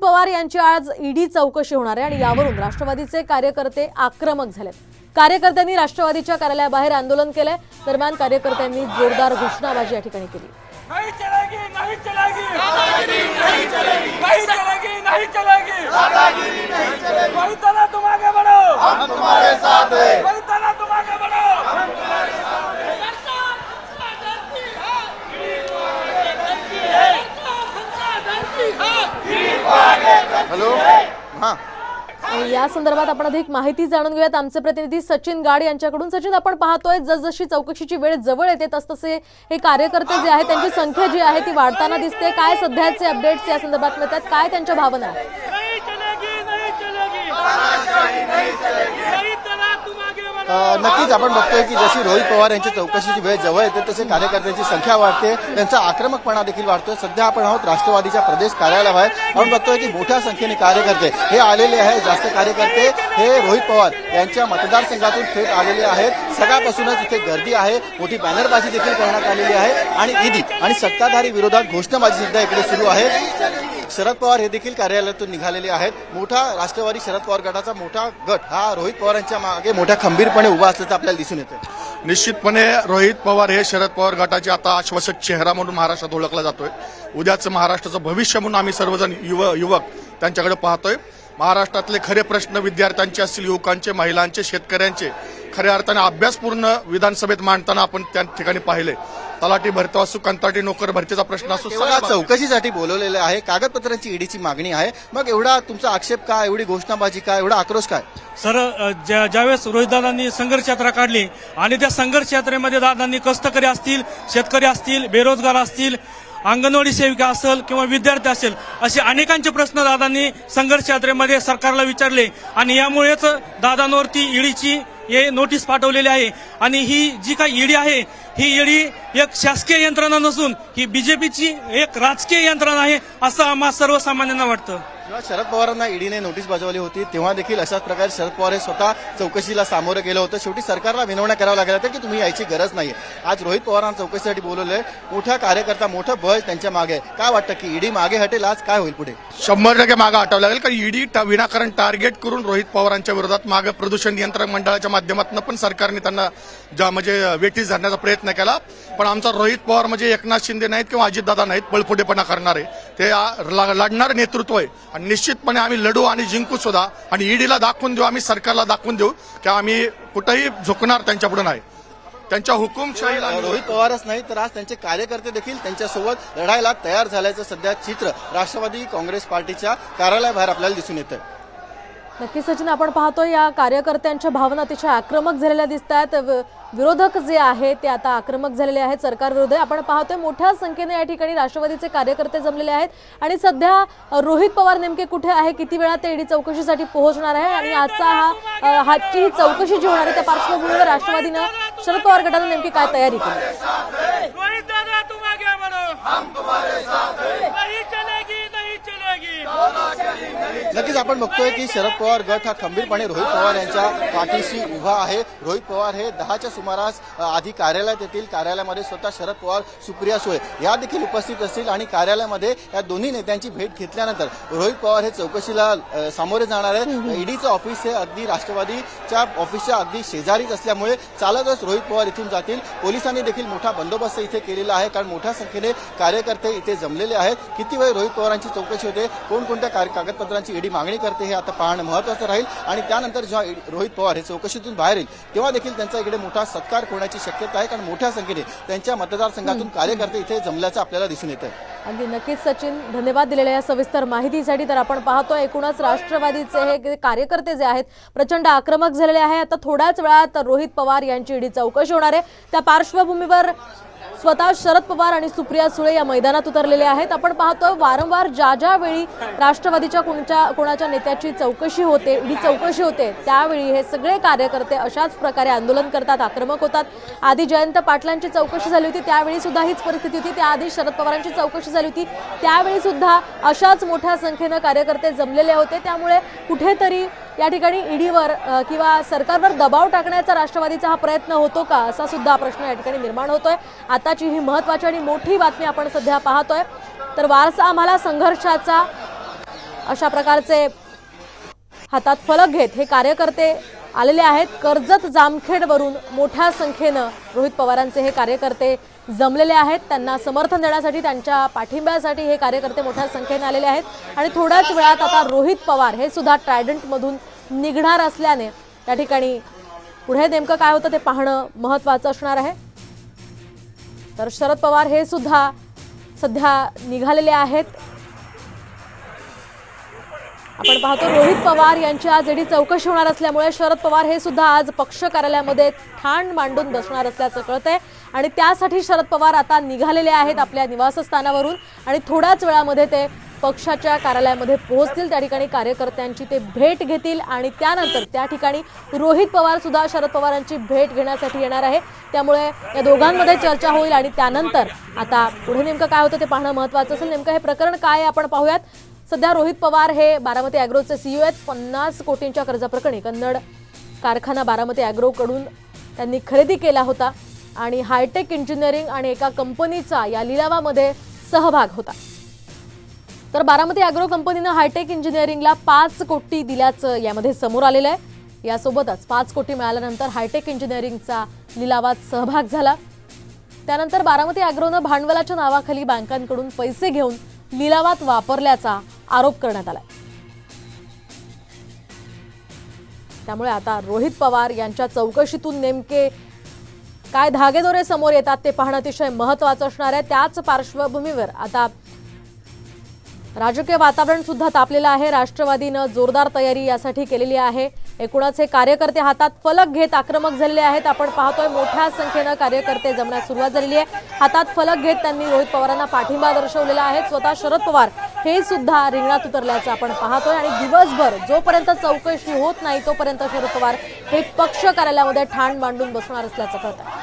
पवार यांची आज ईडी चौकशी होणार आहे आणि यावरून राष्ट्रवादीचे कार्यकर्ते आक्रमक झालेत. कार्यकर्त्यांनी राष्ट्रवादीच्या कार्यालयाबाहेर आंदोलन केलंय. दरम्यान कार्यकर्त्यांनी जोरदार घोषणाबाजी या ठिकाणी केली. हॅलो? हां. या संदर्भात आपण अधिक माहिती जाणून घेऊयात. आमचे प्रतिनिधी सचिन गाड यांच्याकडून. सचिन आपण पाहतोय जसजशी चौकशीची वेळ जवळ येते तसतसे हे कार्यकर्ते जे आहेत त्यांची संख्या जी आहे ती वाढताना दिसते. काय सध्याचे अपडेट्स या संदर्भात मिळतात? काय त्यांच्या भावना नक्कीच आपण बघतोय की जशी रोहित पवार यांची चौकशीची वेळ जवळ येते तसे कार्यकर्त्यांची संख्या वाढते. त्यांचा आक्रमकपणा देखील वाढतोय. सध्या आपण आहोत राष्ट्रवादीच्या प्रदेश कार्यालयाबाहेर. आपण बघतोय की मोठ्या संख्येने कार्यकर्ते हे आलेले आहेत जास्त कार्यकर्ते हे रोहित पवार यांच्या मतदारसंघातून थेट आलेले आहेत. सकाळपासूनच इथे गर्दी आहे. मोठी बॅनरबाजी देखील करण्यात आलेली आहे. आणि ईदी आणि सत्ताधारी विरोधात घोषणाबाजी सुद्धा इकडे सुरू आहे. शरद पवार हे देखील कार्यालयातून निघालेले आहेत. मोठा राष्ट्रवादी शरद पवार गटाचा मोठा गट हा रोहित पवारांच्या मागे मोठ्या खंबीरपणे उभा असल्याचं आपल्याला दिसून येतं निश्चितपणे रोहित पवार हे शरद पवार गटाचे आता आश्वासक चेहरा म्हणून महाराष्ट्रात ओळखला जातोय. उद्याचं महाराष्ट्राचं भविष्य म्हणून आम्ही सर्वजण युव युवक त्यांच्याकडे पाहतोय. महाराष्ट्रातले खरे प्रश्न विद्यार्थ्यांचे असतील युवकांचे महिलांचे शेतकऱ्यांचे खऱ्या अर्थाने अभ्यासपूर्ण विधानसभेत मांडताना आपण त्या ठिकाणी पाहिले. तलाठी भरती असो कंत्राटी नोकर भरतीचा प्रश्न असो सगळ्या चौकशीसाठी बोलवलेलं आहे. कागदपत्रांची ईडीची मागणी आहे. मग एवढा तुमचा आक्षेप काय? एवढी घोषणाबाजी काय? एवढा आक्रोश काय? सर ज्या ज्यावेळेस रोहितदादांनी संघर्ष यात्रा काढली आणि त्या संघर्ष यात्रेमध्ये दादांनी कष्टकरी असतील शेतकरी असतील बेरोजगार असतील अंगणवाडी सेविका असेल किंवा विद्यार्थी असेल असे अनेकांचे प्रश्न दादांनी संघर्ष यात्रेमध्ये सरकारला विचारले आणि यामुळेच दादांवरती ईडीची हे नोटीस पाठवलेली आहे. आणि ही जी काही ईडी आहे ही ईडी एक शासकीय यंत्रणा नसून ही बीजेपीची एक राजकीय यंत्रणा आहे असं आम्हा सर्वसामान्यांना वाटतं. जेव्हा शरद पवारांना ईडीने नोटीस बजावली होती तेव्हा देखील अशाच प्रकारे शरद पवार हे स्वतः चौकशीला सामोरं गेलं होतं. शेवटी सरकारला विनवण्या कराव्या लागल्या होत्या की तुम्ही यायची गरज नाही आज रोहित पवारांना चौकशीसाठी बोलवलंय. मोठा कार्यकर्ता मोठं बळ त्यांच्या मागे आहे. काय वाटतं की ईडी मागे हटेल? आज काय होईल पुढे? शंभर टक्के मागे हटावं लागेल कारण ईडी विनाकारण टार्गेट करून रोहित पवारांच्या विरोधात मागे प्रदूषण नियंत्रण मंडळाच्या माध्यमातून पण सरकारने त्यांना म्हणजे वेटीस धरण्याचा प्रयत्न केला. पण आमचा रोहित पवार म्हणजे एकनाथ शिंदे नाहीत किंवा अजितदादा नाहीत बळपुटेपणा करणारे. ते ला- लढणारं नेतृत्व आहे. आणि निश्चितपणे आम्ही लढू आणि जिंकू सुद्धा. आणि ईडीला दाखवून देऊ आम्ही सरकारला दाखवून देऊ की आम्ही कुठेही झुकणार त्यांच्यापुढे नाही. त्यांच्या हुकुमशाहीला आम्ही- रोहित पवारच नाही तर आज त्यांचे कार्यकर्ते देखील त्यांच्यासोबत लढायला तयार झाल्याचं सध्या चित्र राष्ट्रवादी काँग्रेस पार्टीच्या कार्यालयाबाहेर आपल्याला दिसून येतं नक्की सचिन आपण पाहतो या कार्यकर्त्यांच्या भावना अतिशय आक्रमक झालेल्या दिसत आहेत विरोधक जे आहेत ते आता आक्रमक झालेले आहेत सरकार आपण पाहतोय मोठ्या संख्येने या ठिकाणी राष्ट्रवादीचे कार्यकर्ते जमलेले आहेत. आणि सध्या रोहित पवार नेमके कुठे आहे? किती वेळा ते ईडी चौकशीसाठी पोहोचणार आहे? आणि आजचा हा हातची ही चौकशी जी होणार आहे त्या पार्श्वभूमीवर राष्ट्रवादीनं शरद पवार गटानं नेमकी काय तयारी केली? नक्कीच आपण बघतोय की शरद पवार गट हा खंबीरपणे रोहित पवार यांच्या पाठीशी उभा आहे. रोहित पवार हे दहाच्या सुमारास आधी कार्यालयात येतील. कार्यालयामध्ये स्वतः शरद पवार सुप्रिया सुळे या देखील उपस्थित असतील आणि कार्यालयामध्ये या दोन्ही नेत्यांची भेट घेतल्यानंतर रोहित पवार हे चौकशीला सामोरे जाणार आहे ईडीचं ऑफिस हे अगदी राष्ट्रवादीच्या ऑफिसच्या अगदी शेजारीच असल्यामुळे चालतच रोहित पवार इथून जातील. पोलिसांनी देखील मोठा बंदोबस्त इथे केलेला आहे कारण मोठ्या संख्येने कार्यकर्ते इथे जमलेले आहेत. किती वेळ रोहित पवारांची चौकशी होते? कोणकोणत्या कागदपत्रांची ईडी मागणी करते हे आता पाहणं महत्वाचं राहील. आणि त्यानंतर जेव्हा रोहित पवार हे चौकशीतून बाहेर येईल तेव्हा देखील त्यांचा इकडे मोठा सत्कार होण्याची शक्यता आहे. कारण मोठ्या संख्येने त्यांच्या मतदारसंघातून कार्यकर्ते इथे जमल्याचं आपल्याला दिसून येत आहे अगदी नक्कीच सचिन धन्यवाद दिलेल्या या सविस्तर माहितीसाठी. तर आपण पाहतो एकूणच राष्ट्रवादीचे हे कार्यकर्ते जे आहेत प्रचंड आक्रमक झालेले आहे. आता थोड्याच वेळात रोहित पवार यांची ईडी चौकशी होणार आहे. त्या पार्श्वभूमीवर स्वतः शरद पवार आणि सुप्रिया सुळे या मैदानात उतरलेले आहेत. आपण पाहतोय वारंवार ज्या ज्या वेळी राष्ट्रवादीच्या कोणत्या कोणाच्या नेत्याची चौकशी होते ईडी चौकशी होते त्यावेळी हे सगळे कार्यकर्ते अशाच प्रकारे आंदोलन करतात आक्रमक होतात. आधी जयंत पाटलांची चौकशी झाली होती त्यावेळी सुद्धा हीच परिस्थिती होती. त्याआधी शरद पवारांची चौकशी झाली होती. त्यावेळी सुद्धा अशाच मोठ्या संख्येनं कार्यकर्ते जमलेले होते. त्यामुळे कुठेतरी या ठिकाणी ईडीवर किंवा सरकारवर दबाव टाकण्याचा राष्ट्रवादीचा हा प्रयत्न होतो का? असा सुद्धा प्रश्न या ठिकाणी निर्माण होतोय. आताची ही महत्वाची आणि मोठी बातमी आपण सध्या पाहतोय. तर वारसा आम्हाला संघर्षाचा अशा प्रकारचे हातात फलक घेत हे कार्यकर्ते आलेले आहेत. कर्जत जामखेडवरून मोठ्या संख्येनं रोहित पवारांचे हे कार्यकर्ते जमलेले आहेत. त्यांना समर्थन देण्यासाठी त्यांच्या पाठिंब्यासाठी हे कार्यकर्ते मोठ्या संख्येने आलेले आहेत. आणि थोड्याच वेळात आता रोहित पवार हे सुद्धा ट्रायडंटमधून निघणार असल्याने त्या ठिकाणी पुढे नेमकं काय होतं ते पाहणं महत्त्वाचं असणार आहे. तर शरद पवार हे सुद्धा सध्या निघालेले आहेत. आपण पाहतो रोहित पवार यांची आज ईडी चौकशी होणार असल्यामुळे शरद पवार हे सुद्धा आज पक्ष कार्यालयामध्ये ठाण मांडून बसणार असल्याचं कळतंय. आणि त्यासाठी शरद पवार आता निघालेले आहेत आपल्या निवासस्थानावरून आणि थोड्याच वेळामध्ये ते पक्षाच्या कार्यालयामध्ये पोहोचतील त्या ठिकाणी कार्यकर्त्यांची ते भेट घेतील आणि त्यानंतर त्या ठिकाणी रोहित पवार सुद्धा शरद पवारांची भेट घेण्यासाठी येणार आहे. त्यामुळे या दोघांमध्ये चर्चा होईल आणि त्यानंतर आता पुढे नेमकं काय होतं ते पाहणं महत्त्वाचं असेल. नेमकं हे प्रकरण काय आहे आपण पाहूयात. सध्या रोहित पवार हे बारामती अॅग्रोचे सीईओ आहेत. पन्नास कोटींच्या कर्जाप्रकरणी कन्नड कारखाना बारामती अॅग्रोकडून त्यांनी खरेदी केला होता आणि हायटेक इंजिनिअरिंग आणि एका कंपनीचा या लिलावामध्ये सहभाग होता. तर बारामती अॅग्रो कंपनीनं हायटेक इंजिनिअरिंगला पाच कोटी दिल्याचं यामध्ये समोर आलेलं आहे. यासोबतच पाच कोटी मिळाल्यानंतर हायटेक इंजिनिअरिंगचा लिलावात सहभाग झाला. त्यानंतर बारामती अॅग्रोनं भांडवलाच्या नावाखाली बँकांकडून पैसे घेऊन लिलावात वापरल्याचा आरोप करण्यात आला त्यामुळे आता रोहित पवार यांच्या चौकशीतून नेमके काय धागेदोरे समोर येतात ते पाहणं अतिशय महत्वाचं असणार आहे. त्याच पार्श्वभूमीवर आता राजकीय वातावरण सुद्धा तापलेलं आहे. राष्ट्रवादीनं जोरदार तयारी यासाठी केलेली आहे. एकूणच हे कार्यकर्ते हातात फलक घेत आक्रमक झालेले आहेत. आपण पाहतोय मोठ्या संख्येनं कार्यकर्ते जमण्यास सुरुवात झालेली आहे. हातात फलक घेत त्यांनी रोहित पवारांना पाठिंबा दर्शवलेला आहे. स्वतः शरद पवार हे सुद्धा रिंगणात उतरल्याचं आपण पाहतोय. आणि दिवसभर जोपर्यंत चौकशी होत नाही तोपर्यंत शरद पवार हे पक्ष कार्यालयामध्ये ठाण मांडून बसणार असल्याचं कळतं